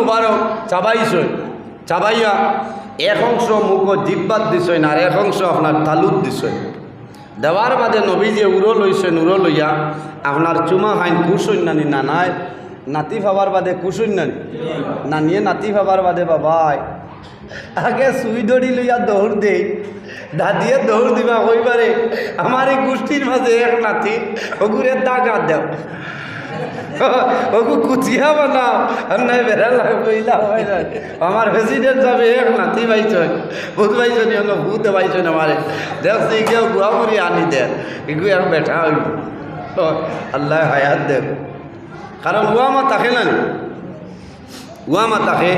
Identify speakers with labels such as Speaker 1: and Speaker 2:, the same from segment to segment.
Speaker 1: মুবারক চাবাইছই চাবাইয়া এক অংশ মুখ জিব্বাত দিছই আর এক অংশ আপনার তালুত দিছই দেওয়ার বাদে নবী যে উড়ো লইছেন উড়ো লইয়া আপনার চুমা হাইন কুসইন না নাই নাতি ভাবার বাদে কুসইন না নিয়ে নাতি ভাবার বাদে বাবাই। আগে সুই দড়ি লইয়া দৌড় দেই, দাদিয়ে দৌড় দিবা কইবারে আমার এই গোষ্ঠীর মাঝে এক নাতি ওগুরে দাগা দেও ওগু কুচিয়া বানাও আর নাই বেড়া হয় না আমার প্রেসিডেন্ট যাবে এক নাতি পাইছন ভূত পাইছন অন্য ভূত পাইছন আমারে। দেখছি কেউ গুয়া মুড়ি আনি দে, এগু এক বেঠা হইব। আল্লাহ হায়াত দেব। কারণ উয়া মা তাকে না উয়া মা তাকে?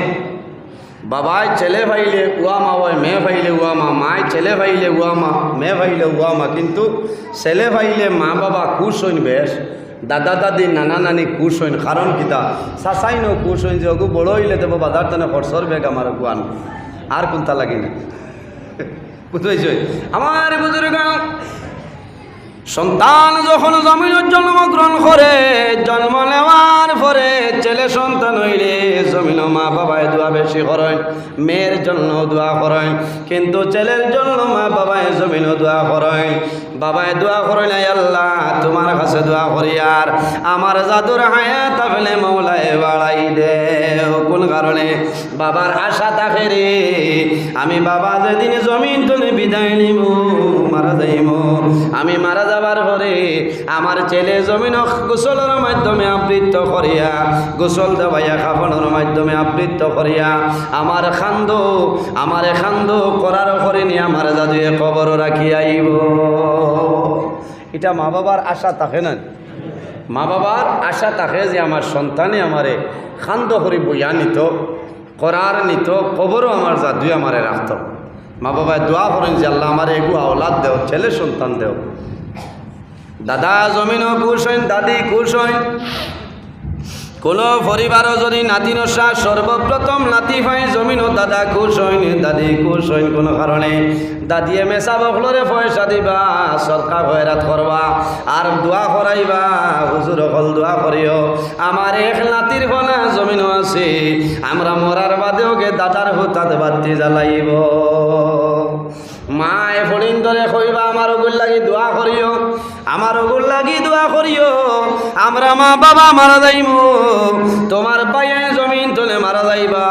Speaker 1: বাবাই ছেলে ভাইলে উয়া মা, ওই মেয়ে ভাইলে উয়া মা মায় ছেলে ভাইলে উয়া মা, মেয়ে ভাইলে উয়া মা। কিন্তু ছেলে ভাইলে মা বাবা খুশ হইন বেশ। দাদা দাদি, নানা নানি কুশ হইন। কারণ কিতা চাচাই নো কুশ হইন যে ওগু বড় হইলে দেবো বাজার তানে খরচর বেগ আমার গুয়ান আর কোনটা লাগে না বুঝতে আমার বুজুর্গ সন্তান যখন জমিনের জন্মগ্রহণ করে, জন্ম নেওয়ার পরে ছেলে সন্তান হইলে জমিন মা বাবায় দোয়া বেশি করেন, মেয়ের জন্য দোয়া করেন, কিন্তু ছেলের জন্য মা বাবায় জমিন দোয়া করেন। বাবায় দোয়া করেন, "আয় আল্লাহ, তোমার কাছে দোয়া করি আর আমার জাদুর হায়াত আপনি মৌলায় বাড়াই দে কোন কারণে? বাবার আশা থাকে রে, আমি বাবা যেদিন জমিন তুলে বিদায় নিব মারা যাইব আমি মারা যাবার পরে আমার ছেলে জমিন গোসলের মাধ্যমে আবৃত্ত করিয়া, গোসল দেওয়াইয়া, খাফনের মাধ্যমে আবৃত্ত করিয়া, আমার খান্দ আমার খান্দ করার পরে নিয়ে আমার দাদুয়ে কবর রাখি আইব। এটা মা বাবার আশা থাকে না? মা বাবার আশা থাকে যে আমার সন্তানে আমারে খান্দ করি বইয়া নিত, করার নিত, কবরও আমার জাদুই আমারে রাখত। মা বাবা দোয়া করেন যে আল্লাহ আমার এগু আওলাদ দেও, ছেলে সন্তান দেও। দাদা জমিনও খুশ হইন, দাদি খুশ হইন। কোনো পরিবারও যদি নাতি নসা, সর্বপ্রথম নাতি পাই জমিনও দাদা খুশ হইন দাদি খুশ হইন কোনো কারণে। দাদিয়ে মেসা বকলরে পয়সা দিবা সরকার হয়রাত করবা আর দোয়া করাইবা হুজুর হল দোয়া করিও আমার এক নাতির ফনা জমিনও আছে, আমরা মরার বাদেও গে দাদার হুতাত বাতি জ্বালাইব। মায়ে ফড়িন ধরে কইবা, আমার ওগুল লাগি দোয়া করিও, আমার ওগুল লাগি দোয়া করিও, আমরা মা বাবা মারা যাইব তোমার পায়ে জমিন তোলে মারা যাইবা,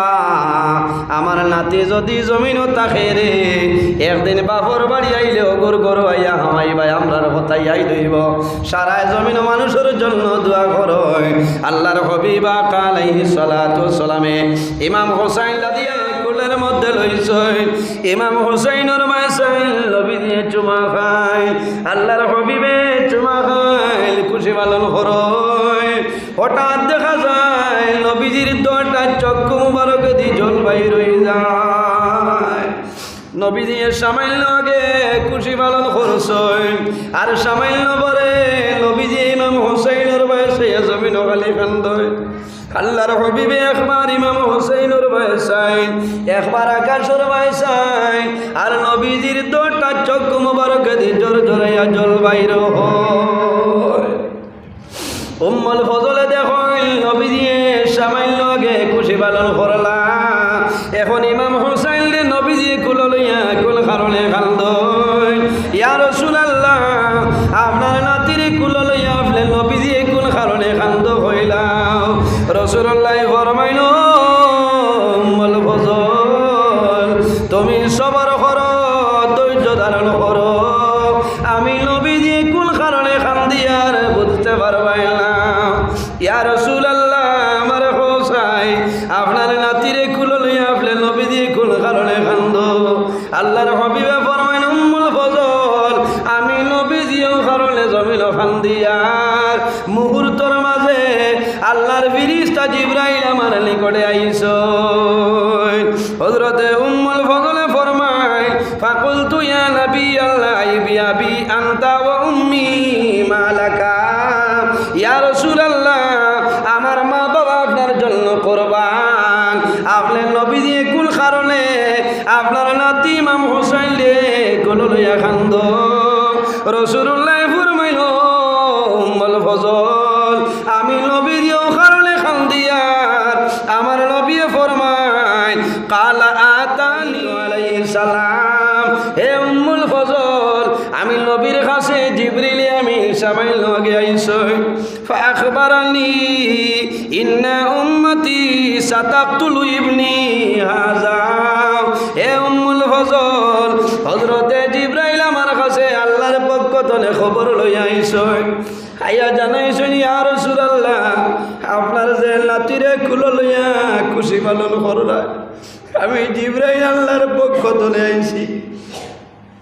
Speaker 1: আমার নাতি যদি জমিন তাকে রে, একদিন বাপর বাড়ি আইলে ওগুর গরু আইয়া হামাইবা আমরার হতাই আই দইব, সারায় জমিন মানুষের জন্য দোয়া করো আল্লাহর হবিবা কালাইহি সালাতু সালামে ইমাম হোসাইন লাদিয়া মধ্যে লইছই ইমাম হোসাইনের মাসাইল, নবী দিয়ে চুমা খাই আল্লাহর হবিবে চুমা খাই খুশি পালন করই হঠাৎ দেখা যায়, নবীজির দোয়াটা চক্ষু মুবারক দি জল বাইর হয়ে যায়। নবী দিয়ে সামান্য আগে খুশি পালন করছই আর সামান্য পরে নবী দিয়ে ইমাম হোসাইনের বয়সে জমিন খালি কান্দয় আল্লাহর হবিবে একবার ইমাম হোসেইনুর বয়সাইন একবার আকাশের বয়সাই, আর নবীজির দোটা চক্ষু মুবারক দি জোর জোরাইয়া জল বাইর হম্মল ফজলে দেখ নবীজি সামাইল আগে খুশি পালন করলা আমার নিকটে আইস। হজরতে উম্মুল ফজলে ফরমায় ফাকুল তুইয়া নবী আল্লাহ বিয়াবি আন্তা ও উম্মি মালাকা। ইয়া আমার মা বাবা আপনার জন্য কারণে আপনার নাতি ইমাম রে কোলো লইয়া খান্দ? রসুল্লাহ নবীর কাছে জিবরিল আমি সামাইল লগে আইছই ফাখবারানি ইন্না উম্মতি সাতাকতুল ইবনি হাযা হে উম্মুল ফজল, হযরতে জিবরাইল আমার কাছে আল্লাহর পক্ষ তনে খবর লই আইছই আইয়া জানাইছেন ইয়া রাসূলুল্লাহ, আপনার যে নাতিরে কুলো লইয়া খুশি পালন কররা আমি জিবরাইল আল্লাহর পক্ষ তনে আইছি।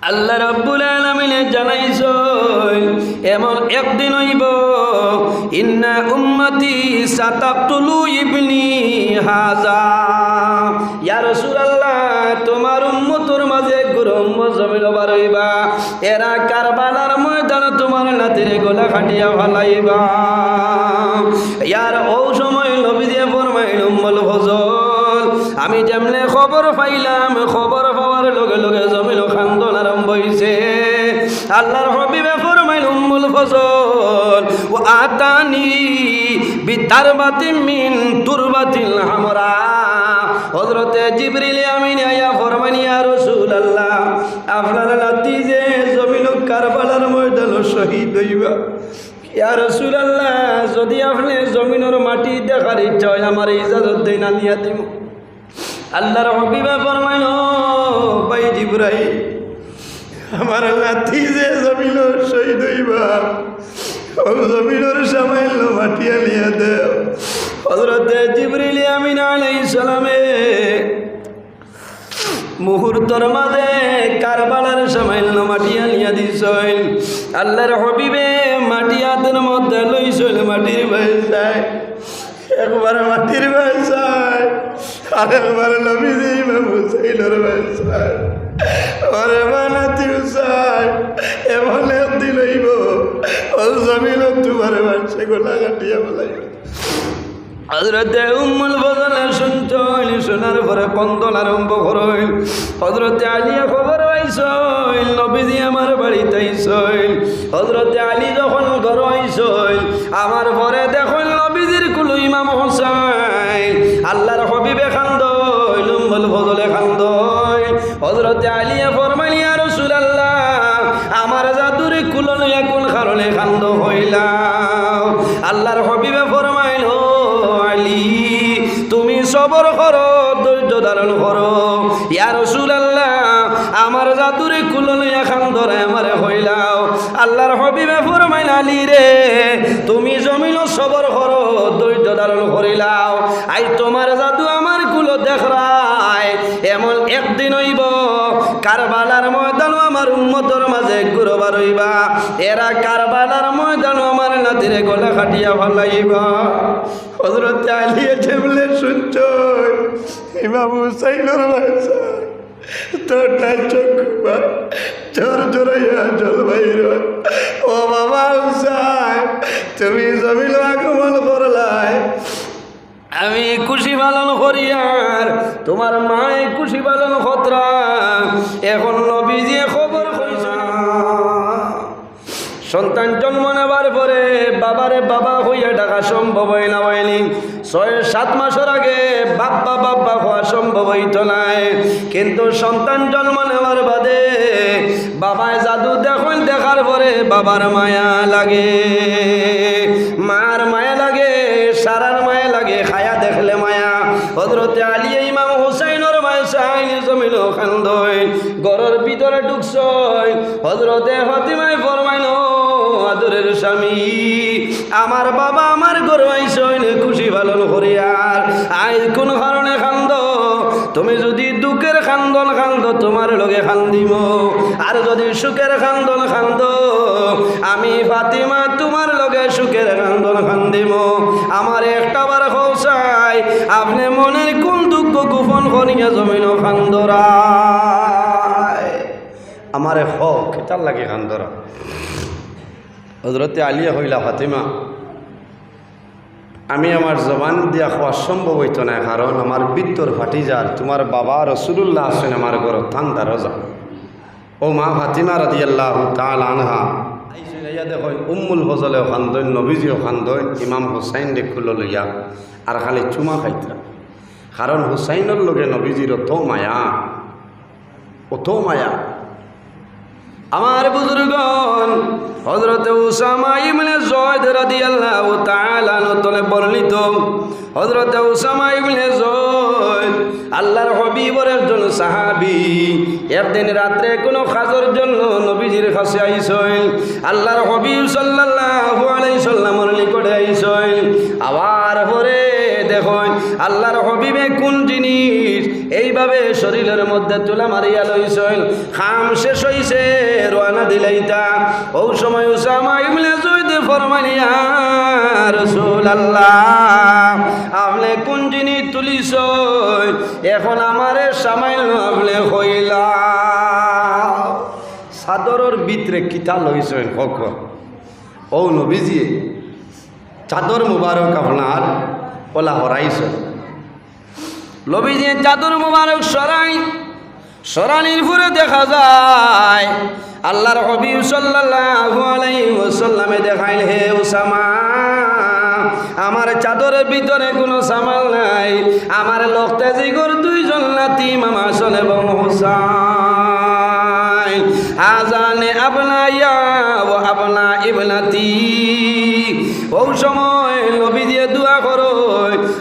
Speaker 1: আল্লাহ রাব্বুল আলামিনে জানাইছ, এমন একদিন হইব, ইন্না উম্মতি সাতাকতুলু ইবনি হাজা। ইয়া রাসূলুল্লাহ, তোমার উম্মতর মাঝে গুরুম জমিল বারইবা এরা কারবালার ময়দান তোমার নাতিরে গলা খাটিয়া ফালাইবা। ইয়ার ও সময় নবী দিয়ে ফরমাইল, উম্মুল ফজল আমি যেমনে খবর পাইলাম, খবর পাওয়ার লগে লগে জমিল খান্দন হইছে আল্লাহর হবিবে ফরমাইল, উম্মুল ফজল ও আতানি বিতার বাতিম মিন তুরবাতিল হামরা। হযরতে জিবরিল আমিন আয়া ফরমানি ইয়া রাসূলুল্লাহ, আপনার নাতি যে জমিন কারবালার ময়দান শহীদ হইবা। ইয়া রাসূলুল্লাহ, যদি আপনি জমিনের মাটি দেখার ইচ্ছা হয়, আমার ইজাজত দেই না নিয়া দিম আল্লাহর হবিবে ফরমাইল ভাই জিব্রাহিম আমার নাতি যে জমিন শহীদ হইবা ও জমিনের সামাইল মাটি আলিয়া দেও। হজরতে জিবরিল আমিন আলাইহিস সালামে মুহূর্তর মাঝে কারবালার সামাইল মাটি আনিয়া দিছইল আল্লাহর হবিবে মাটি হাতের মধ্যে লইছইল মাটির বাইসায় একবার মাটির বাইসায় আর একবার নবী দিই হুসাইনের বাইসায় ওরে বানাতি হুসাই এমন একদিন হইব ও জমিন তোমার মানুষে গোলা কাটিয়া বলাইব হজরতে উম্মুল বদলে শুনছইল শোনার পরে আমার বাড়িতে হজরতে আলী যখন ঘর আইসইল আমার পরে দেখল নবীজির কুলু ইমাম হোসাইন হজরতে আলিয়া ফরমালিয়া রসুল আল্লাহ আমার জাদুরে কুলো লইয়া কোন কারণে কান্দ হইলাম। আল্লাহর হবিবে ফরমাইল আলী, তুমি সবর করো, ধৈর্য ধারণ করো। ইয়া রসুল আল্লাহ আমার জাদুরে কুলো লইয়া খান্দরে আমারে হইলাও আল্লাহর হবিবে ফরমাইল, আলী রে, তুমি জমিন সবর করো, ধৈর্য ধারণ করিলাও। আই তোমার জাদু আমার কুলো দেখরায় এমন একদিন হইব কারবালার ময়দান আমার উন্মতর মাঝে গুরবার হইবা এরা কারবালার ময়দান আমার নাতিরে গলা খাটিয়া ভালাইবা হজরত আলিয়ে ছেবলে শুনছ? ইমাম হুসাইনের ভাষা তোরটা চোখ জোর জোরাইয়া জল বাইর ও বাবা হুসাইন, তুমি জমিল আগমন করলাই। আমি খুশি পালন করি আর তোমার মায়ে খুশি পালন খতরা। এখন নবীজি খবর সন্তান জন্ম নেবার পরে বাবারে বাবা হইয়া ডাকা সম্ভব হয় না হয়নি ছয়, সাত মাসের আগে বাব্বা বাব্বা হওয়া সম্ভব হইত নাই। কিন্তু সন্তান জন্ম নেওয়ার বাদে বাবায় জাদু দেখুন দেখার পরে বাবার মায়া লাগে। মার মায়া খায়া দেখলে মায়া। হজরতে আলিয়ে ইমাম হুসাইনর মায় সাইনি জমিল খান্দই গরর ভিতরে ঢুকছই। হজরতে হতিমায় ফরমাইল আদরের স্বামী, আমার বাবা আমার গরু আইসইন, খুশি পালন করিয়ার আই কোন কারণে খান্দ তুমি যদি দুঃখের খান্দন খান্দ তোমার লগে খান্দিম আর যদি সুখের খান্দন খান্দ আমি ফাতিমা তোমার লগে সুখের খান্দন খান্দিম আমার একটা বার খৌসাই আপনি মনের কোন দুঃখ গোপন করিয়া জমিন খান্দরা আমারে হক এটার লাগে খান্দরা। হজরতে আলিয়া হইলা ফাতিমা আমি আমার জবান দিয়া খাওয়া সম্ভব হইত না, কারণ আমার বিত্তর ফাটি যার তোমার বাবা রসুল্লাহ আসেন আমার ঘর ঠান্ডা রোজা। ও মা ফাতিমা রাদি আল্লাহ তাল আনহা। দেখো, উম্মুল ফজলে খান্দন নবীজিও খান্দন ইমাম হুসাইন দেখুল লইয়া, আর খালি চুমা খাইতা কারণ হুসাইনের লগে নবীজির অত মায়া। অত মায়া। আমার বুজুর্গন হজরত উসামা ইবনে জয়দ রাদিয়াল্লাহু তাআলা নতলে বর্ণিত হজরত উসামা ইবনে জয়দ আল্লাহর হবিবর একজন সাহাবী, একদিন রাত্রে কোনো কাজের জন্য নবীজির কাছে আইসইল আল্লাহর হবিব সাল্লাল্লাহু আলাইহি সাল্লামের নিকটে আইসইল আবার পরে দেখুন, আল্লাহর হবিবে কোন জিনিস এইভাবে শরীরের মধ্যে তুলা মারিয়া লইসইল খাম শেষ হইছে, রোয়ানা দিলাইতা ও সময় উসামা ইবনে জুইদ ফরমানিয়া রাসূল আল্লাহ আপনি কোন জিনিস তুলিস এখন আমারে সামাইল আপনি হইলা। চাদরের ভিতরে কিতা লইছেন কক ও নবীজি, চাদর মুবারক আপনার। ওলা হরাইছ। নবীজি চাদর মুবারক সরাই, সরানির ফুরে দেখা যায়, আল্লাহর হবিব সাল্লাল্লাহু দেখাইল, হে উসামা, আমার চাদরের ভিতরে কোনো সামাল নাই, আমার লক্তে জিগর দুইজন নাতি, মামা সন এবং হুসাইন। আজানে আপনা ইয়া ও আপনা ইবনাতি। ও সময়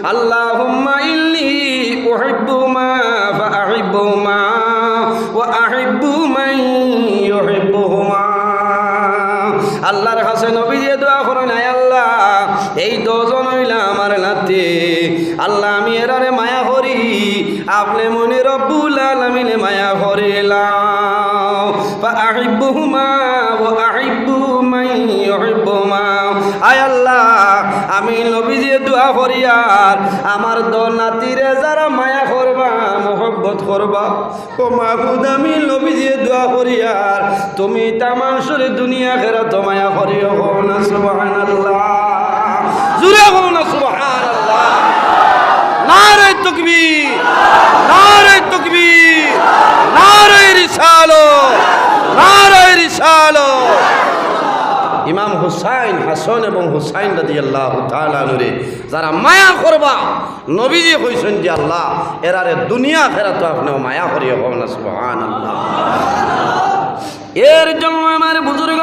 Speaker 1: আল্লাহুম্মা ইল্লি উহিব্বু মা ফাআহিব্বু মা ওয়া আহিব্বু মান ইউহিব্বুহুমা আল্লাহর কাছে নবী দিয়ে দোয়া করো নাই আল্লাহ, এই দজন হইলা আমার নাতে। আল্লাহ, আমি এরারে মায়া করি। আপনি মনে রব্বুল আলামিনে মায়া করিলাম ফাআহিব্বুহুমা ওয়া আহিব্বু মান ইউহিব্বুমা আয় আল্লাহ আমি নবী দিয়ে করি আর আমার দল নাতিরে যারা মায়া করবা, মোহব্বত করবা। ও মাহবুদ আমি নবী দিয়ে করি আর তুমি তামাশরে দুনিয়া খেরা তো মায়া করিও হো না সুবহানাল্লাহ। জুড়ে হো না সুবহানাল্লাহ। নারে তকবীর নারে তকবীর নারে রিসালো নারে রিসালো ইমাম হুসাইন, হাসন এবং হুসাইন রাদি আল্লাহ তালুরে যারা মায়া করবা, নবীজি কইছেন যে আল্লাহ, এরারে দুনিয়া ফেরা তো আপনি মায়া করিয়া হব না আল্লাহ এর জন্য আমার বুজুর্গ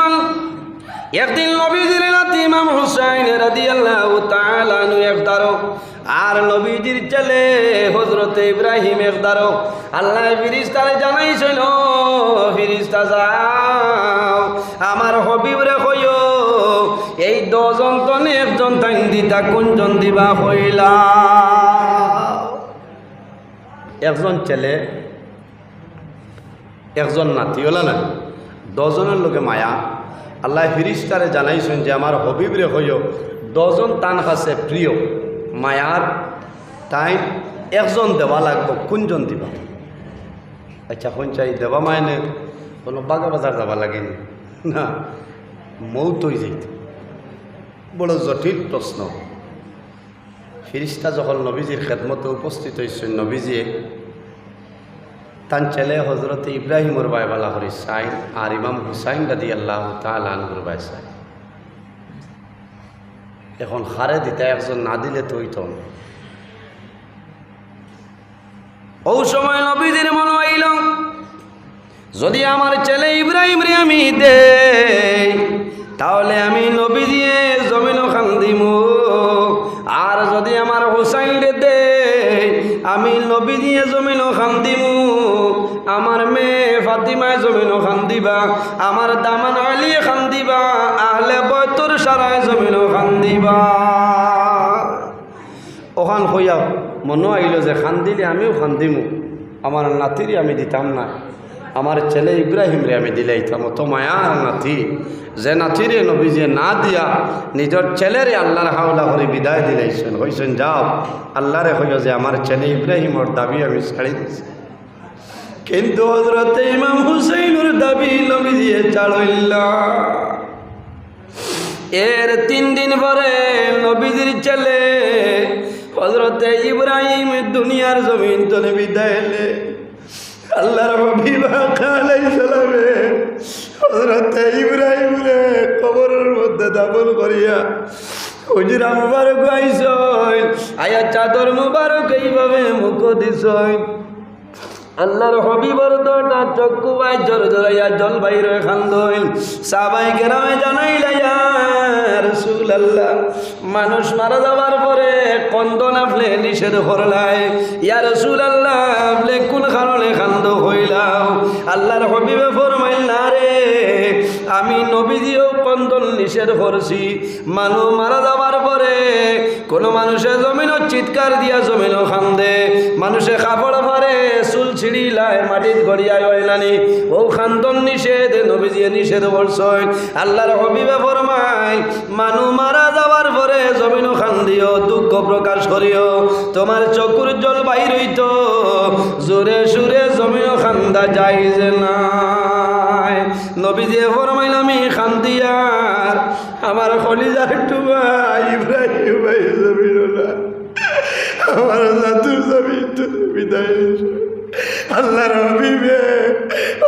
Speaker 1: একদিন নবীজির নাতি ইমাম হুসাইন রাদি আল্লাহ তালু একদারো আর নবীজির ছেলে হজরত ইব্রাহিম একদারো আল্লাহ ফিরিস্তারে জানাইছিল ফিরিস্তা যাও, আমার হবিবরে কইও এই দজন তনে একজন তাইন দিতা কোনজন দিবা হইলা। একজন ছেলে, একজন নাতি, হলা না? দজনের লোকে মায়া। আল্লাহ ফিরিস্তারে জানাইছেন যে, আমার হবিবরে হইও, দজন তান কাছে প্রিয়, মায়ার তাই একজন দেওয়া লাগবো কোনজন দিবা। আচ্ছা কোন চাই দেবা মায়নে কোনো বাগা বাজার যাবা লাগেনি? না, মৌত হয়ে যাইত। বড় জটিল প্রশ্ন। ফিরিস্তা যখন নবীজির খেদমতে উপস্থিত হয়েছেন নবীজিয়ে তান ছেলে হজরত ইব্রাহিমর বাইবালা হরি সাইন আর ইমাম হুসাইন দাদি আল্লাহ তালুর বাই সাইন এখন হারে দিতে একজন না দিলে তো হইত না। ও সময় নবীদের মনে হইল যদি আমার ছেলে ইব্রাহিম রে আমি দে তাহলে আমি নবী দিয়ে জমিন খান দিম। আমার মেয়ে ফাতিমায় জমিন খান দিবা। আমার দামান আলী খান দিবা। আহলে বয়তুর সারায় জমিন খান দিবা। ওখান হইয়া মনে আইল যে, খান দিলে আমিও খান দিমু। আমার নাতিরে আমি দিতাম না। আমার ছেলে ইব্রাহিম রে আমি দিলাইতাম। তো মায়ার নাতি। যে নাতিরে নবী যে না দিয়া নিজের ছেলেরে আল্লাহর হাওলা করে বিদায় দিলাইছেন, হইছেন, যাও। আল্লাহরে হইল যে আমার ছেলে ইব্রাহিমর দাবি আমি ছাড়ি দিছি। কিন্তু হজরত ইমাম হুসাইনের দাবি নবী দিয়ে চাড়ইল্লা এর তিন দিন পরে নবীজির ছেলে হজরতে ইব্রাহিম দুনিয়ার জমিন তলে বিদায় এলে আল্লাহর হবিবা আলাই সালামে হজরতে ইব্রাহিম রে কবরের মধ্যে দাফন করিয়া, হুজরা মুবারক আইস আয়া চাদর মুবারক এইভাবে মুখ দিছই আল্লাহর হবিবর দটা চক্ষু বাই জোর জোরাইয়া জল বাইরে খান্দইল সাবাই কেরামে জানাইলাইয়া রসুল আল্লাহ মানুষ মারা যাওয়ার পরে কন্দন আপলে নিষেধ করলাই। ইয়া রসুল আল্লাহ আপলে কোন কারণে খান্দ হইলাম? আল্লাহর হবিবে ফরমাইল, না রে আমি নবীজিও কন্দন নিষেধ করছি। মানুষ মারা যাওয়ার পরে কোনো মানুষে জমিনও চিৎকার দিয়া জমিনও খান্দে। মানুষে কাপড় ফারে চুল ছিড়িলায় মাটিত গড়িয়ায় ওইলানি ও খান্দন নিষেধ, নবীজিয়ে নিষেধ করছই আল্লাহর হবিবে ফরমাই মানু মারা যাওয়ার পরে জমিনও খান্দিও, দুঃখ প্রকাশ করিও। তোমার চকুর জল বাইর হইত জোরে সুরে জমিনও খান্দা যাই যে নবীজি ফরমাইল, আমি খান্দিয়ার, আমার খলিজার টুবা ইব্রাহিম ভাই জমিনুল্লাহ আমার জাতুর জমিন বিদায়। আল্লাহর হবিবে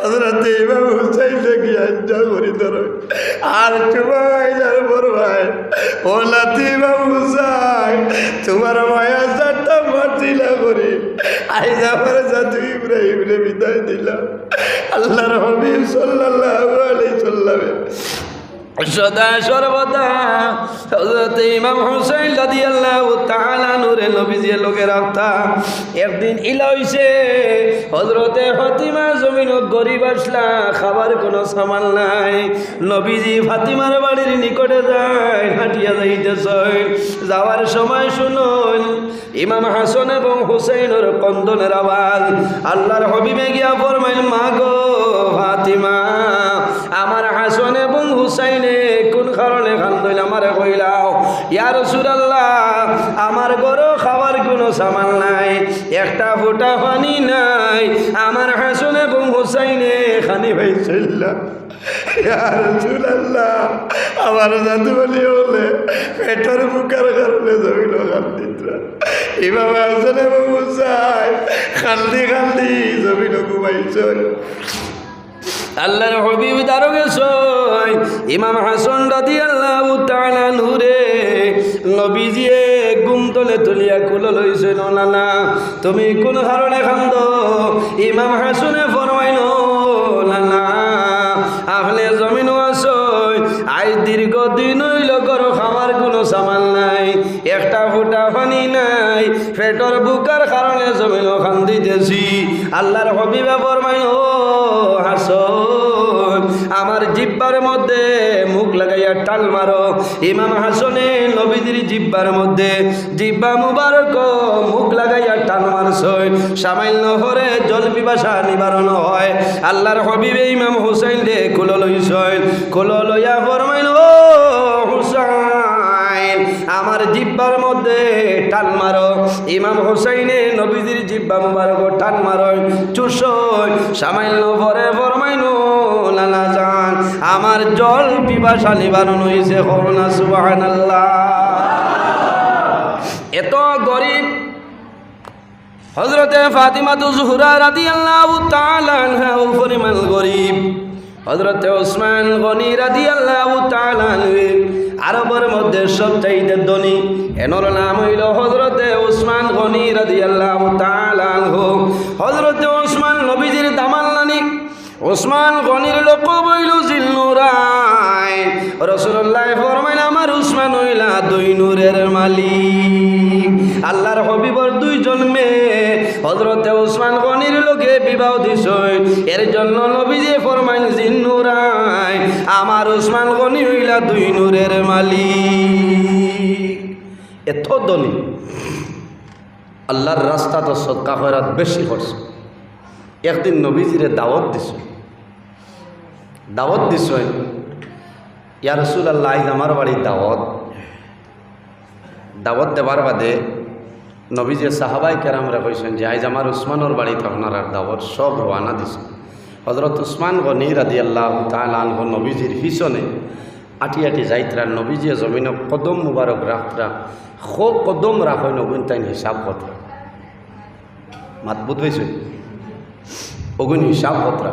Speaker 1: হজরত ইমাম হুসাইন দেখি আজ্জা করি ধর। আর তোমার যার বড় ভাই ও লাতি ইমাম তোমার মায়া চারটা মাতিলা করি আইজ আমার ইব্রাহিম বিদায় দিলাম। আল্লাহর হবিব সাল্লাল্লাহু আলাইহি সাল্লামে সদা সর্বদা হযরত ইমাম হুসাইন রাদিয়াল্লাহু তাআলা নূরে নবীজি লোকে রাখতা একদিন ইলা হইছে, হযরতে ফাতিমা জমিন গরিব আসলা, খাবার কোনো সামান নাই। নবীজি ফাতিমার বাড়ির নিকটে যায়, হাঁটিয়া যাইতেছে যাওয়ার সময় শুনুন, ইমাম হাসান এবং হুসাইনের কন্দনের আওয়াজ। আল্লাহর হবিবে গিয়া ফরমাইল, মা গো ফাতিমা, আমার হাসন এবং হুসাইনে কোন কারণে খান্দইল আমারে কইলাও, ইয়া রাসূলুল্লাহ, আমার গরো খাবার কোনো সামান নাই, একটা ফোঁটা পানি নাই, আমার হাসন এবং হুসাইনে খানি ভাইছিল আমার জাদু বলি হলে পেটের বুকার কারণে জমিল খান্দিত্রা ইমাম হাসান এবং হুসাইন খান্দি খান্দি জমিল ঘুমাইছিল আল্লাহর হবিব দারো গেছই ইমাম হাসান রাদিয়াল্লাহু তাআলা নূরে নবীজিয়ে গুম তলে তুলিয়া কুল লইছে নানা তুমি কোন কারণে খান্দ? ইমাম হাসানে ফরমাইল নানা আহলে জমিনও আসই আজ দীর্ঘ দিন হইল করো খাবার কোনো সামান নাই, একটা ফুটা পানি নাই, পেটর বুকার কারণে জমিনও খান্দিতেছি। আল্লাহর হবিবে ফরমাইল, ও হাসন আমার জিব্বার মধ্যে মুখ লাগাইয়া টাল মারো। ইমাম হাসনে নবীদের জিব্বার মধ্যে জিব্বা মুবারক মুখ লাগাইয়া টাল মারছই। সামান্য হরে জল পিপাসা নিবারণ হয়। আল্লাহর হবিবে ইমাম হুসাইন দে কুলো লইছই। কুলো লইয়া ফরমাইল আমার জিব্বার মধ্যে টাল মারো। ইমাম হুসাইনে নবীজির জিব্বা মুবারক টাল মারো। চুষই সামান্য ভরে ফরমাইনো লালা জান। আমার জল পিপাসা নিবারণ হয়েছে করোনা সুবাহান এত গরিব হজরতে ফাতিমা তো জুহরা রাদি আল্লাহ তালানহা পরিমাণ গরিব। হজরতে ওসমান গনি রাদি আল্লাহ আরবের মধ্যে সব চাইতে ধনী। এনর নাম হইল হজরতে ওসমান গনি রাদি আল্লাহ হজরতে ওসমান নবীজির দামাল্লানি ওসমান গনির লোক বইল জিল্নুরাই রসুল্লাহ ফরমাইল, আমার উসমান হইলা দুই নূরের মালিক। আল্লাহর হবিবর দুইজন মেয়ে। হজরতে উসমান গনির লোকে বিবাহ দিছই। এর জন্য নবীজি ফরমাইল জিন্নুরাই আমার উসমান গনি হইলা দুই নূরের মালিক। এত ধনী। আল্লাহর রাস্তা তো সৎকা খয়রাত বেশি করছে। একদিন নবীজিরে দাওয়াত দিছ দাওয়াত দিছ ইয়া রসুল আল্লাহ আমার বাড়ির দাওয়াত। দাওয়াত দেবার বাদে নবীজি সাহাবাই কেরামরা কইছেন যে, আইজ আমার উসমানোর বাড়িতে আপনার দাওয়াত সব রওয়ানা দিছে। হজরত উসমান গনি রাদি আল্লাহ তালান নবীজির পিছনে আটি আটি যাইতরা নবীজিয়ে জমিন কদম মুবারক রাখতরা খো কদম রাখই নবীন তাই হিসাব কথা মাত বুধ হয়েছে অগুন হিসাব কথা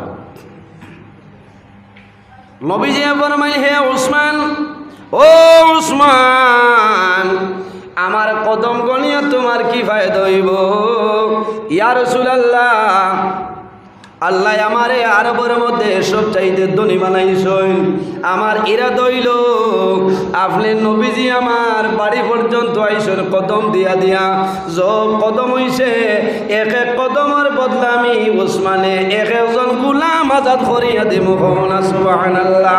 Speaker 1: নবীজি ফরমাইল, হে উসমান, ও উসমান আমার কদম গণিয়া তোমার কি ফায়দা হইব? ইয়ার সুলাল্লাহ আল্লাহ আমারে আরবের মধ্যে সব চাইতে ধনী বানাইছেন। আমার ইরা দইল আপনি নবীজি আমার বাড়ি পর্যন্ত আইসন, কদম দিয়া দিয়া। য কদম হইছে, এক এক কদমের বদলা আমি ওসমানে, এক একজন গুলাম আজাদ করিয়া না সুবহানাল্লাহ।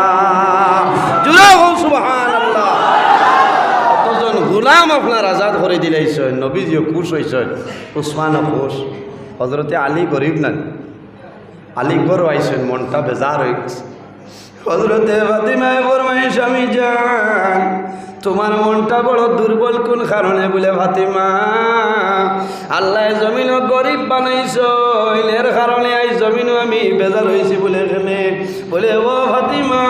Speaker 1: সুবহানাল্লাহ। কতজন গুলাম আপনার আজাদ করে দিলাইছেন নবীজিও খুশ হয়েছেন উসমানও খুশ। হজরতে আলী গরিব না আলী গরু আইসেন মনটা বেজার হয়ে গেছে। হজরতে ফাতিমায় স্বামী যান তোমার মনটা বড় দুর্বল কোন কারণে? বলে, ফাতিমা, আল্লাহ জমিন গরিব বানাইছ এর কারণে আই জমিনও আমি বেজার হয়েছি বলে বলে, ও ফাতিমা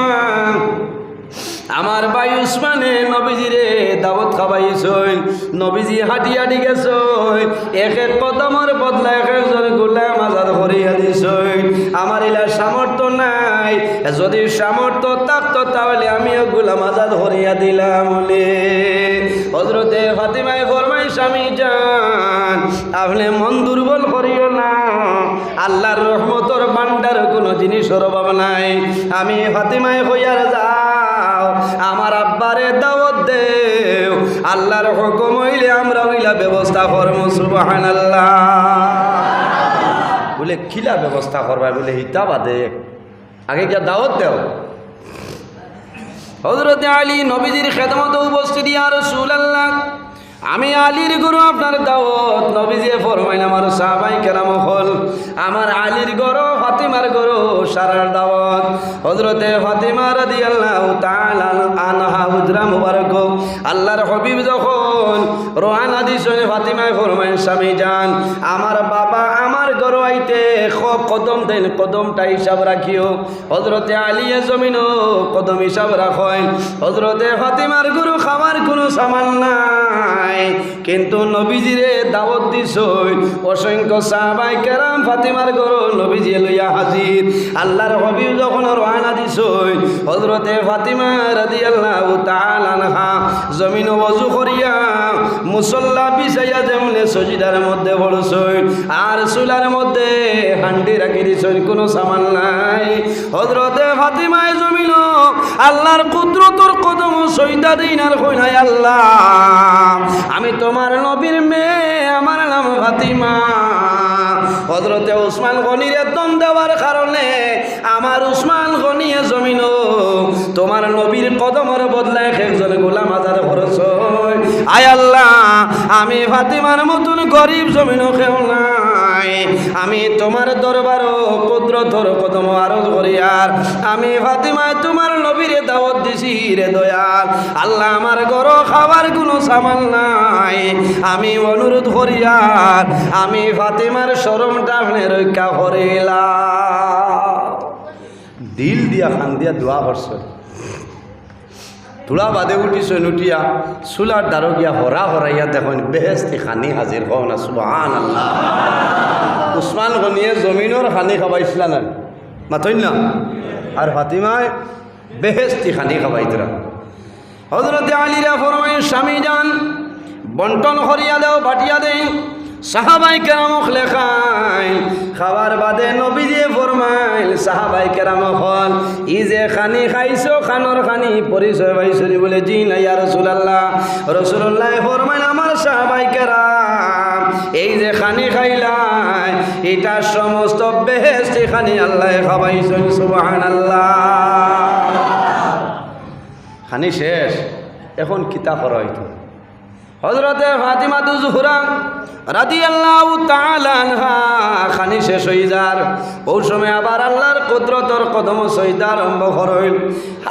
Speaker 1: আমার ভাই উসমানে নবীজিরে দাওয়াত খাবাইছই নবীজি হাঁটি হাঁটি গেছই এক এক কদমর বদলা এক একজন গোলাম আজাদ করিয়া দিছই। আমার ইলা সামর্থ্য নাই, যদি সামর্থ্য থাকতো তাহলে আমিও গোলাম আজাদ করিয়া দিলাম বলে হজরতে ফাতিমায় ফরমাই স্বামী যান আপনি মন দুর্বল করিও না। আল্লাহর রহমতর বান্ডার কোনো জিনিসের অভাব নাই। আমি ফাতিমায় হইয়ার যাও আমার আব্বারে দাওয়াত দেও। আল্লাহর হুকুম হইলে আমরা হইলা ব্যবস্থা করব সুবাহান আল্লাহ বলে খিলা ব্যবস্থা করবা? বলে হিতা বাদে আগে গিয়া দাওয়াত দেও। হজরত আলী নবীজির খেদমত উপস্থিত আর রসুল আল্লাহ আমি আলীর গুরু আপনার দাওয়াত। নবীজি ফরমাইন আমার সাহাবাই কেরাম হল, আমার আলীর গরো ফাতিমার গরো সারার দাওয়াত। হজরতে ফাতিমা রাদি আল্লাহ আনহা উজরা মুবারক। আল্লাহর হবিব যখন রোহানা দিশনে ফাতিমায় ফরমাইন স্বামী যান আমার বাবা আমার গরো আইতে কদম দেন, কদমটা হিসাব রাখিও। হজরতে আলিয়া জমিনও কদম হিসাব রাখেন। হজরতে ফাতিমার গুরু খাবার কোনো সামান নাই। কিন্তু নবীজিরে দাওয়াত দিছই অসংখ্য সাহাবাই কেরাম ফাতিমার গরু নবীজি লইয়া হাজির। আল্লাহর হবিব যখন রওনা দিছই হজরতে ফাতিমা রাদিয়াল্লাহু তাআলা আনহা জমিন ওযু করিয়া মুসল্লা বিছাইয়া যেমনে সজিদার মধ্যে পড়ছই, আর চুলার মধ্যে হান্ডি রাখি দিছই, কোনো সামান নাই। হজরতে ফাতিমায় জমিন, আল্লাহর কুদরতর কদম সইদা দিন আর কই আল্লাহ। আমি তোমার নবীর মেয়ে, আমার নাম ফাতিমা। হজরতে উসমান গনির দম দেওয়ার কারণে আমার উসমান গনিয়ে জমিন, তোমার নবীর কদমর বদলায় একজন গোলাম আজার খরচ আয় আল্লাহ, আমি ফাতিমার মতন গরিব জমিন কেউ নাই। আমি তোমার দরবারও কুদরতর কদম আরজ করি আর। আমি ফাতিমায় তোমার নবীরে দাওয়াত দিছি রে দয়াল। আল্লাহ আমার গর খাবার কোনো সামাল নাই। আমি অনুরোধ করি আর। আমি ফাতিমার শরমটা আপনি রক্ষা করিলাম। দিল দিয়া খান দিয়া দোয়া করছে। তুলা বাদে উঠিছ নুটিয়া চুলার দ্বারো হরা হরাইয়া দেখুন বেহেস্তি খানি হাজির হও না সুবাহান আল্লাহ উসমান গনিয়ে জমিনের খানি খাবাইছিল না মাথইন না? আর ফাতিমায় বেহেস্তি খানি খাবাইতরা হজরতে আলীরা ফরমাই স্বামী যান বন্টন করিয়া দেও বাটিয়া দেই। সাহাবাই কেরামক লেখাই খাবার বাদে নবী দিয়ে ফরমাইল, সাহাবাই কেরামক হল, ই যে খানি খাইছো, খানোর খানি পরিচয় পাইছনি বলে জি না, ইয়া রসুলাল্লাহ। রসুল্লাহ ফরমাইল, আমার সাহাবাই কেরাম, এই যে খানি খাইলাই, এটা সমস্ত বেহেস্তি খানি আল্লাহ খাবাইছেন সুবাহান আল্লাহ খানি শেষ, এখন কিতা করা হজরতে ফাতিমা তু জুহরা রাদি আল্লাহ খানি শেষ হয়ে যার। ও সময় আবার আল্লাহর কুদরতর কদম সহিত আরম্ভ করইল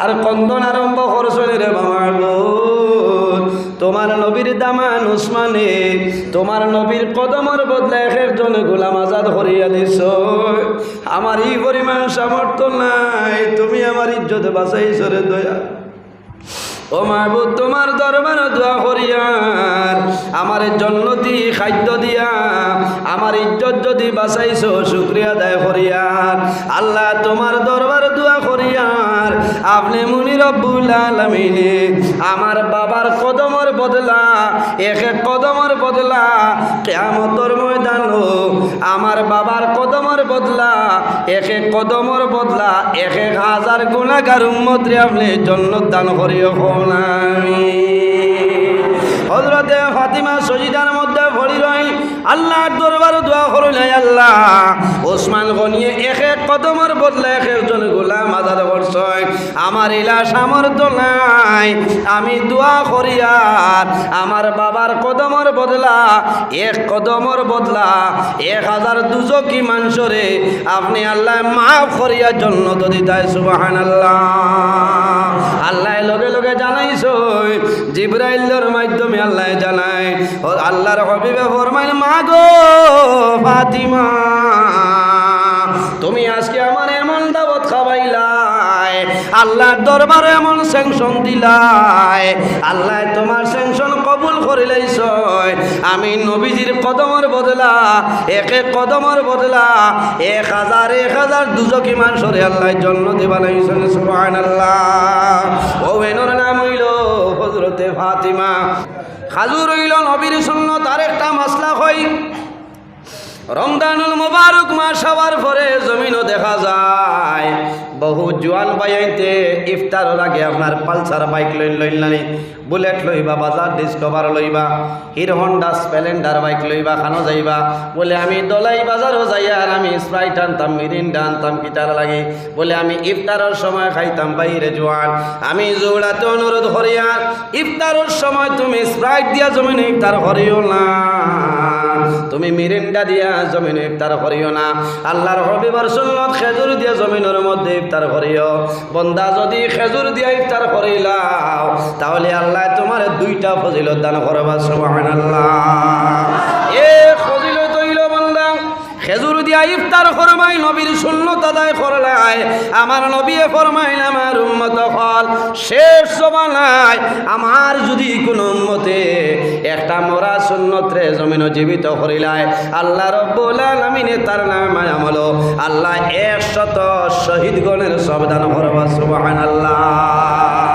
Speaker 1: আর কন্দন আরম্ভ করছই রে বোন। তোমার নবীর দামান উসমানে, তোমার নবীর কদমর বদলে এক একজন গোলাম আজাদ করিয়া দিছ। আমার এই পরিমাণ সামর্থ্য নাই, তুমি আমার ইজ্জত বাঁচাইছ রে দয়া। ও মাহবুব, তোমার দরবার দোয়া করিয়ার আমার জন্নতি, খাদ্য দিয়া, আমার ইজ্জত যদি বাঁচাইছো, শুক্রিয়া দায় করিয়ার আল্লাহ তোমার দরবার দোয়া করিয়ার আপনি মুনি রব্বুল আলমিনে, আমার বাবার কদমর বদলা, এক এক কদমর বদলা, কেয়ামতর ময়দান আমার বাবার কদমর বদলা, এক এক কদমর বদলা, এক এক হাজার গুণাগার উম্মতরে আপনি জন্নত দান করিও হজরতে ফাতিমা সজিদার আল্লাহর দরবার দোয়া করলাই আল্লাহ। ওসমান গনিয়ে এক এক কদমের বদলে এক একজন গোলাম আজাদ করছয় আমার ইলা সামর্থ্য নাই, আমি দোয়া করি আর আমার বাবার কদমর বদলা, এক কদমর বদলা, এক হাজার দুশো কি মাংসরে আপনি আল্লাহ মাফ করিয়ার জন্য তো দিতায় সুবাহান আল্লাহ আল্লাহ লগে জিব্রাইলের মাধ্যমে আল্লাহ জানায় আল্লাহর হবিবে ফরমাইল মা গো ফাতিমা, তুমি আজকে আমার এমন দাবত খাবাইলাই আল্লাহর দরবারে এমন স্যাংশন দিলাই, আল্লাহ তোমার স্যাংশন কবুল করিলাইছ, আমি নবীজির কদমর বদলা, এক এক কদমর বদলা, এক হাজার এক হাজার দুজকি মানুষরে আল্লাহ জন্ম দেবা লাইছেন সুবহানাল্লাহ। ও এনর নাম হইল হজরতে ফাতিমা। হাজুর হইল নবীর শূন্য তার একটা মাসলা হয় রমদানুল মোবারক মাস হওয়ার পরে জমিনও দেখা যায়। বহু জোয়ান বাইতে ইফতার আগে আপনার পালসার বাইক লই লইলানি, বুলেট লইবা, বাজার ডিসকভার লইবা, হির হন্ডা স্প্লেন্ডার বাইক লইবা, খানো যাইবা, বলে আমি দলাই বাজারও যাই আর আমি স্প্রাইট আনতাম, মিরিন্ডা আনতাম কিতার লাগে, বলে আমি ইফতারের সময় খাইতাম, বাইরে জোয়ান, আমি জোড়াতে অনুরোধ করিয়ার ইফতারের সময় তুমি স্প্রাইট দিয়া জমিনে ইফতার করিও না। তুমি মিরিন্ডা দিয়া জমিনে ইফতার করিও না। আল্লাহর হবিবর সুন্নত খেজুর দিয়া জমিনের মধ্যে ইফতার করিও। বন্দা যদি খেজুর দিয়া ইফতার করিলাও তাহলে আল্লাহ তোমার দুইটা ফজিলত দান করবা, সুবহানাল্লাহ। এ দিয়া ইফতার ফরমাই, নবীর সুন্নত আদায় করলাই। আমার নবী ফরমাইল, আমার উম্মত ফল শেষ জমানায় আমার যদি কোন উম্মতে একটা মরা সুন্নতরে জমিন জীবিত করিলাই, আল্লাহ আলামিনে তার নাম আমল আল্লাহ একশত শহীদ গণের সবদান করবা, সুবহানাল্লাহ।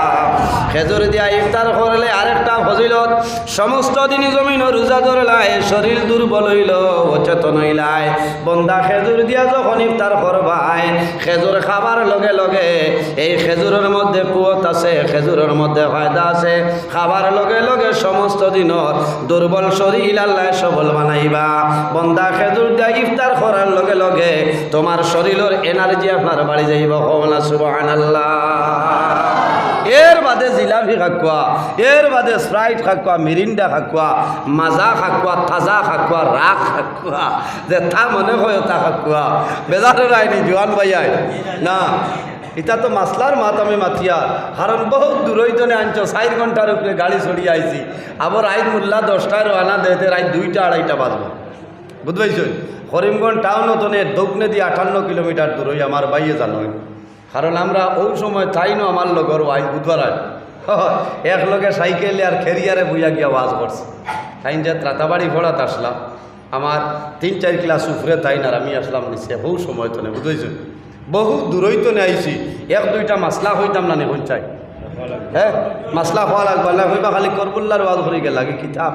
Speaker 1: খেজুর দিয়া ইফতার করলে আরেকটা ফজিলত, সমস্ত দিন জমিন রোজা ধরলাই শরীর দুর্বল হইল, অচেতন হইলাই বন্দা খেজুর দিয়া যখন ইফতার করবাই খেজুর খাবার লগে লগে এই খেজুরের মধ্যে কুয়ত আছে, খেজুরের মধ্যে ফায়দা আছে। খাবার লগে লগে সমস্ত দিনত দুর্বল শরীর আল্লাহ সবল বানাইবা। বন্দা খেজুর দিয়া ইফতার করার লগে লগে তোমার শরীরের এনার্জি আপনার বাড়ি যাইব হওয়া সুবহানাল্লাহ। এর বাদে জিলাপি খাকুয়া এর বাদে স্প্রাইট খাকুয়া মিরিন্ডা খাকুয়া মাজা খাকুয়া তাজা খাকুয়া রাখ খাকুয়া যে তা মনে হয় তা খাকুয়া বেজারের আইনি জোয়ান ভাইয়াই না এটা তো মাসলার মাত আমি মাতিয়া কারণ বহুত দূরইতনে আনছ চার ঘণ্টার উপরে গাড়ি চড়িয়ে আইছি আবার আইন মূল্যা দশটায় রানা দেতে রাত দুইটা আড়াইটা বাজবো। বুঝবাইছ করিমগঞ্জ টাউনত দক্ষিণে দিয়ে আটান্ন কিলোমিটার দূরই আমার বাইয়ে জানো কারণ আমরা ওই সময় তাই না আমার লগর আই বুধবার আয় এক লগে সাইকেলে আর খেরিয়ারে বুঝা গিয়া ওয়াজ করছে। তাই যে ত্রাতাবাড়ি ভোড়াত আসলাম। আমার তিন, চার ক্লাস উপরে তাই না আর আমি আসলাম নিচে। বহু সময় তো নেই, বুঝেছ? বহু দূরই তো আইছি। এক, দুইটা মাসলা হইতাম না নেই চাই হ্যাঁ? মাসলা হওয়া লাগবে, আল্লাহ হইবা খালি করবুল্লার ওয়াজ করে গেল লাগে, কি তা